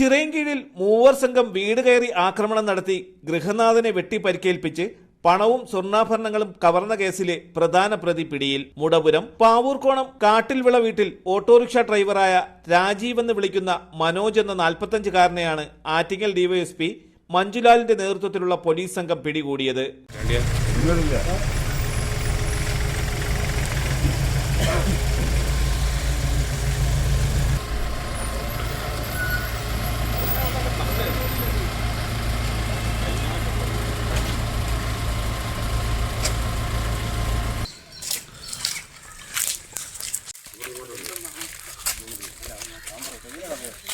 ചിറയൻകീഴിൽ മൂവർ സംഘം വീട് കയറി ആക്രമണം നടത്തി ഗൃഹനാഥനെ വെട്ടി പരിക്കേൽപ്പിച്ച് പണവും സ്വർണാഭരണങ്ങളും കവർന്ന കേസിലെ പ്രധാന പ്രതി പിടിയിൽ. മുടപുരം പാവൂർക്കോണം കാട്ടിൽവിള വീട്ടിൽ ഓട്ടോറിക്ഷ ഡ്രൈവറായ രാജീവ് എന്ന് വിളിക്കുന്ന മനോജ് എന്ന നാൽപ്പത്തഞ്ചുകാരനെയാണ് ആറ്റിങ്ങൽ ഡിവൈഎസ്പി മഞ്ജുലാലിന്റെ നേതൃത്വത്തിലുള്ള പോലീസ് സംഘം പിടികൂടിയത്.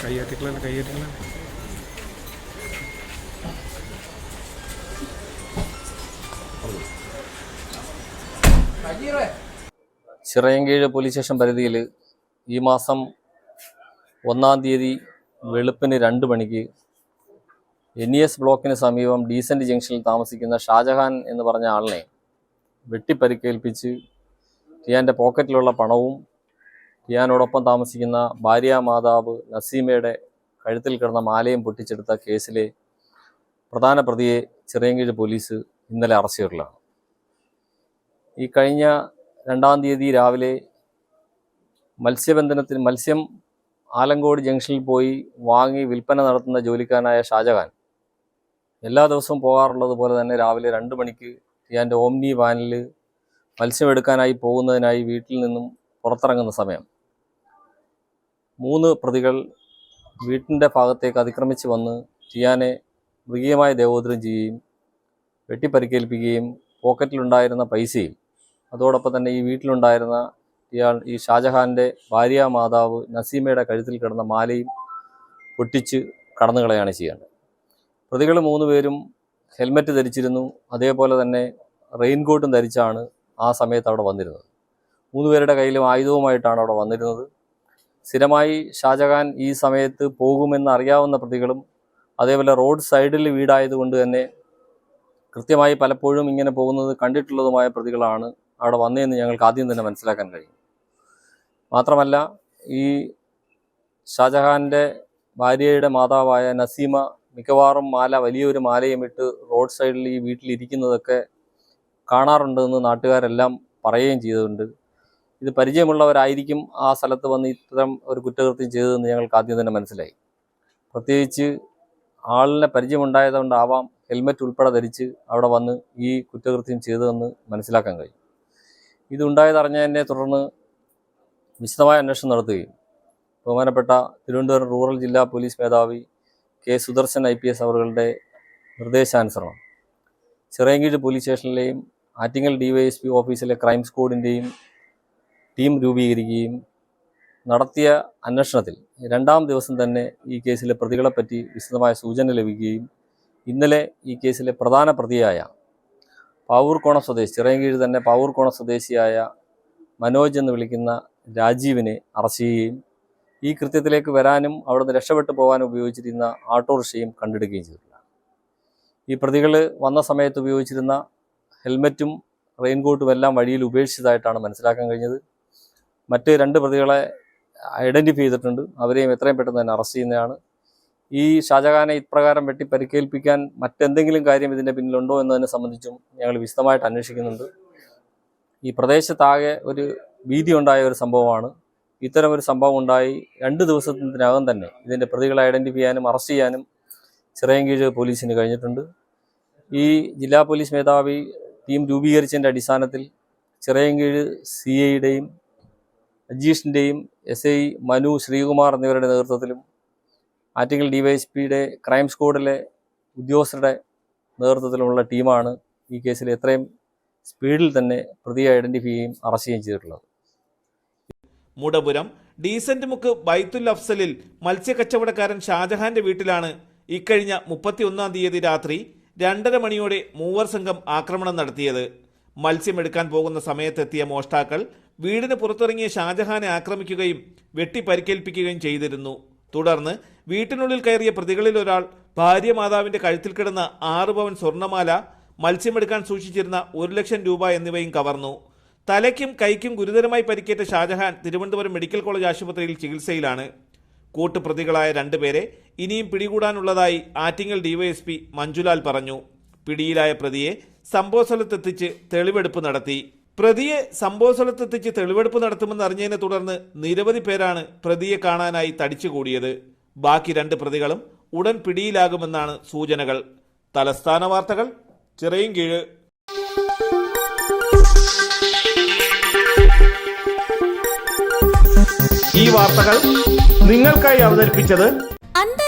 കൈയ്യാറ്റിക്കളെ കൈയ്യാറ്റിക്കളെ ചിറയൻകീഴ് പോലീസ് സ്റ്റേഷൻ പരിധിയിൽ ഈ മാസം ഒന്നാം തീയതി വെളുപ്പിന് രണ്ട് മണിക്ക് എൻ ഇ എസ് ബ്ലോക്കിന് സമീപം ഡീസന്റ് ജംഗ്ഷനിൽ താമസിക്കുന്ന ഷാജഹാൻ എന്ന് പറഞ്ഞ ആളിനെ വെട്ടിപ്പരിക്കേൽപ്പിച്ച് ഇയാന്റെ പോക്കറ്റിലുള്ള പണവും ടിയാനോടൊപ്പം താമസിക്കുന്ന ഭാര്യ മാതാവ് നസീമയുടെ കഴുത്തിൽ കിടന്ന മാലയും പൊട്ടിച്ചെടുത്ത കേസിലെ പ്രധാന പ്രതിയെ ചിറയൻകീഴ് പോലീസ് ഇന്നലെ അറസ്റ്റ് ചെയ്തിട്ടുള്ളതാണ്. ഈ കഴിഞ്ഞ രണ്ടാം തീയതി രാവിലെ മത്സ്യബന്ധനത്തിന് മത്സ്യം ആലങ്കോട് ജംഗ്ഷനിൽ പോയി വാങ്ങി വിൽപ്പന നടത്തുന്ന ജോലിക്കാരനായ ഷാജഹാൻ എല്ലാ ദിവസവും പോകാറുള്ളത് പോലെ തന്നെ രാവിലെ രണ്ട് മണിക്ക് ടിയാന്റെ ഓംനി വാനിൽ മത്സ്യം എടുക്കാനായി പോകുന്നതിനായി വീട്ടിൽ നിന്നും പുറത്തിറങ്ങുന്ന സമയം. മൂന്ന് പ്രതികൾ വീട്ടിന്റെ ഭാഗത്തേക്ക് അതിക്രമിച്ച് വന്ന് ടിയാനെ മൃഗീയമായ ദേവോദ്രം ചെയ്യുകയും വെട്ടിപ്പരിക്കേൽപ്പിക്കുകയും പോക്കറ്റിലുണ്ടായിരുന്ന പൈസയും അതോടൊപ്പം തന്നെ ഈ വീട്ടിലുണ്ടായിരുന്ന ഇയാൾ ഈ ഷാജഹാന്റെ ഭാര്യ മാതാവ് നസീമയുടെ കഴുത്തിൽ കിടന്ന മാലയും പൊട്ടിച്ച് കടന്നുകളയാണ് ചെയ്യേണ്ടത്. പ്രതികൾ പേരും ഹെൽമറ്റ് ധരിച്ചിരുന്നു. അതേപോലെ തന്നെ റെയിൻകോട്ടും ധരിച്ചാണ് ആ സമയത്ത് അവിടെ വന്നിരുന്നത്. മൂന്നുപേരുടെ കയ്യിലും ആയുധവുമായിട്ടാണ് അവിടെ വന്നിരുന്നത്. സ്ഥിരമായി ഷാജഹാൻ ഈ സമയത്ത് പോകുമെന്ന് അറിയാവുന്ന പ്രതികളും അതേപോലെ റോഡ് സൈഡിൽ വീടായതുകൊണ്ട് തന്നെ കൃത്യമായി പലപ്പോഴും ഇങ്ങനെ പോകുന്നത് കണ്ടിട്ടുള്ളതുമായ പ്രതികളാണ് അവിടെ വന്നതെന്ന് ഞങ്ങൾക്ക് ആദ്യം തന്നെ മനസ്സിലാക്കാൻ കഴിയും. മാത്രമല്ല ഈ ഷാജഹാന്റെ ഭാര്യയുടെ മാതാവായ നസീമ മിക്കവാറും മാല വലിയൊരു മാലയും ഇട്ട് റോഡ് സൈഡിൽ ഈ വീട്ടിലിരിക്കുന്നതൊക്കെ കാണാറുണ്ടെന്ന് നാട്ടുകാരെല്ലാം പറയുകയും ചെയ്തിട്ടുണ്ട്. ഇത് പരിചയമുള്ളവരായിരിക്കും ആ സ്ഥലത്ത് വന്ന് ഇത്തരം ഒരു കുറ്റകൃത്യം ചെയ്തതെന്ന് ഞങ്ങൾക്ക് ആദ്യം തന്നെ മനസ്സിലായി. പ്രത്യേകിച്ച് ആളിനെ പരിചയമുണ്ടായതുകൊണ്ടാവാം ഹെൽമെറ്റ് ഉൾപ്പെടെ ധരിച്ച് അവിടെ വന്ന് ഈ കുറ്റകൃത്യം ചെയ്തതെന്ന് മനസ്സിലാക്കാൻ കഴിയും. ഇതുണ്ടായതറിഞ്ഞതിനെ തുടർന്ന് വിശദമായ അന്വേഷണം നടത്തുകയും ബഹുമാനപ്പെട്ട തിരുവനന്തപുരം റൂറൽ ജില്ലാ പോലീസ് മേധാവി K Sudarshan I P S അവറുകളുടെ നിർദ്ദേശാനുസരണം. ചിറയൻകീഴ് പോലീസ് സ്റ്റേഷനിലെയും ആറ്റിങ്ങൽ ഡിവൈഎസ്പി ഓഫീസിലെ ക്രൈം സ്ക്വാഡിന്റെയും ടീം രൂപീകരിക്കുകയും നടത്തിയ അന്വേഷണത്തിൽ രണ്ടാം ദിവസം തന്നെ ഈ കേസിലെ പ്രതികളെപ്പറ്റി വിശദമായ സൂചന ലഭിക്കുകയും ഇന്നലെ ഈ കേസിലെ പ്രധാന പ്രതിയായ പാവൂർക്കോണം സ്വദേശി ചിറയൻകീഴ് തന്നെ പാവൂർക്കോണം സ്വദേശിയായ മനോജ് എന്ന് വിളിക്കുന്ന രാജീവിനെ അറസ്റ്റ് ചെയ്യുകയും ഈ കൃത്യത്തിലേക്ക് വരാനും അവിടുന്ന് രക്ഷപ്പെട്ടു പോകാനും ഉപയോഗിച്ചിരുന്ന ഓട്ടോറിക്ഷയും കണ്ടെടുക്കുകയും ചെയ്തിട്ടുണ്ട്. ഈ പ്രതികൾ വന്ന സമയത്ത് ഉപയോഗിച്ചിരുന്ന ഹെൽമറ്റും റെയിൻകോട്ടും എല്ലാം വഴിയിൽ ഉപേക്ഷിച്ചതായിട്ടാണ് മനസ്സിലാക്കാൻ കഴിഞ്ഞത്. മറ്റ് രണ്ട് പ്രതികളെ ഐഡന്റിഫൈ ചെയ്തിട്ടുണ്ട്. അവരെയും എത്രയും പെട്ടെന്ന് തന്നെ അറസ്റ്റ് ചെയ്യുന്നതാണ്. ഈ ഷാജഹാനെ ഇപ്രകാരം വെട്ടി പരിക്കേൽപ്പിക്കാൻ മറ്റെന്തെങ്കിലും കാര്യം ഇതിന്റെ പിന്നിലുണ്ടോ എന്നതിനെ സംബന്ധിച്ചും ഞങ്ങൾ വിശദമായിട്ട് അന്വേഷിക്കുന്നുണ്ട്. ഈ പ്രദേശത്താകെ ഒരു ഭീതി ഉണ്ടായ ഒരു സംഭവമാണ്. ഇത്തരം ഒരു സംഭവം ഉണ്ടായി രണ്ട് ദിവസത്തിനകം തന്നെ ഇതിന്റെ പ്രതികളെ ഐഡന്റിഫൈ ചെയ്യാനും അറസ്റ്റ് ചെയ്യാനും ചിറയൻകീഴ് പോലീസിന് കഴിഞ്ഞിട്ടുണ്ട്. ഈ ജില്ലാ പോലീസ് മേധാവി ടീം രൂപീകരിച്ചതിന്റെ അടിസ്ഥാനത്തിൽ ചിറയൻകീഴ് സി ഐയുടെയും അജീഷിന്റെയും എസ് ഐ മനു ശ്രീകുമാർ എന്നിവരുടെ നേതൃത്വത്തിലും ആറ്റിങ്ങൽ ഡിവൈഎസ്പിയുടെ ക്രൈം സ്ക്വാഡിലെ ഉദ്യോഗസ്ഥരുടെ നേതൃത്വത്തിലുള്ള ടീമാണ് ഈ കേസിൽ എത്രയും സ്പീഡിൽ തന്നെ പ്രതിയെ ഐഡന്റിഫൈ ചെയ്യുകയും അറസ്റ്റ് ചെയ്യുകയും ചെയ്തിട്ടുള്ളത്. മുടപുരം ഡീസന്റ് മുക്ക് ബൈത്തുൽ അഫ്സലിൽ മത്സ്യക്കച്ചവടക്കാരൻ ഷാജഹാന്റെ വീട്ടിലാണ് ഇക്കഴിഞ്ഞ മുപ്പത്തിയൊന്നാം തീയതി രാത്രി രണ്ടര മണിയോടെ മൂവർ സംഘം ആക്രമണം നടത്തിയത്. മത്സ്യമെടുക്കാൻ പോകുന്ന സമയത്തെത്തിയ മോഷ്ടാക്കൾ വീടിന് പുറത്തിറങ്ങിയ ഷാജഹാനെ ആക്രമിക്കുകയും വെട്ടി പരിക്കേൽപ്പിക്കുകയും ചെയ്തിരുന്നു. തുടർന്ന് വീട്ടിനുള്ളിൽ കയറിയ പ്രതികളിൽ ഒരാൾ ഭാര്യ മാതാവിന്റെ കഴുത്തിൽ കിടന്ന ആറ് പവൻ സ്വർണമാല മത്സ്യമെടുക്കാൻ സൂക്ഷിച്ചിരുന്ന ഒരു ലക്ഷം രൂപ എന്നിവയും കവർന്നു. തലയ്ക്കും കൈക്കും ഗുരുതരമായി പരിക്കേറ്റ ഷാജഹാൻ തിരുവനന്തപുരം മെഡിക്കൽ കോളേജ് ആശുപത്രിയിൽ ചികിത്സയിലാണ്. കൂട്ടുപ്രതികളായ രണ്ടുപേരെ ഇനിയും പിടികൂടാനുള്ളതായി ആറ്റിങ്ങൽ ഡിവൈഎസ്പി മഞ്ജുലാൽ പറഞ്ഞു. പിടിയിലായ പ്രതിയെ സംഭവസ്ഥലത്തെത്തിച്ച് തെളിവെടുപ്പ് നടത്തി. പ്രതിയെ സംഭവസ്ഥലത്തെത്തിച്ച് തെളിവെടുപ്പ് നടത്തുമെന്ന് അറിഞ്ഞതിനെ തുടർന്ന് നിരവധി പേരാണ് പ്രതിയെ കാണാനായി തടിച്ചുകൂടിയത് ബാക്കി രണ്ട് പ്രതികളും ഉടൻ പിടിയിലാകുമെന്നാണ് സൂചനകൾ. തലസ്ഥാന വാർത്തകൾ ചിറയും കീഴ്. ഈ വാർത്തകൾ നിങ്ങൾക്കായി അവതരിപ്പിച്ചത്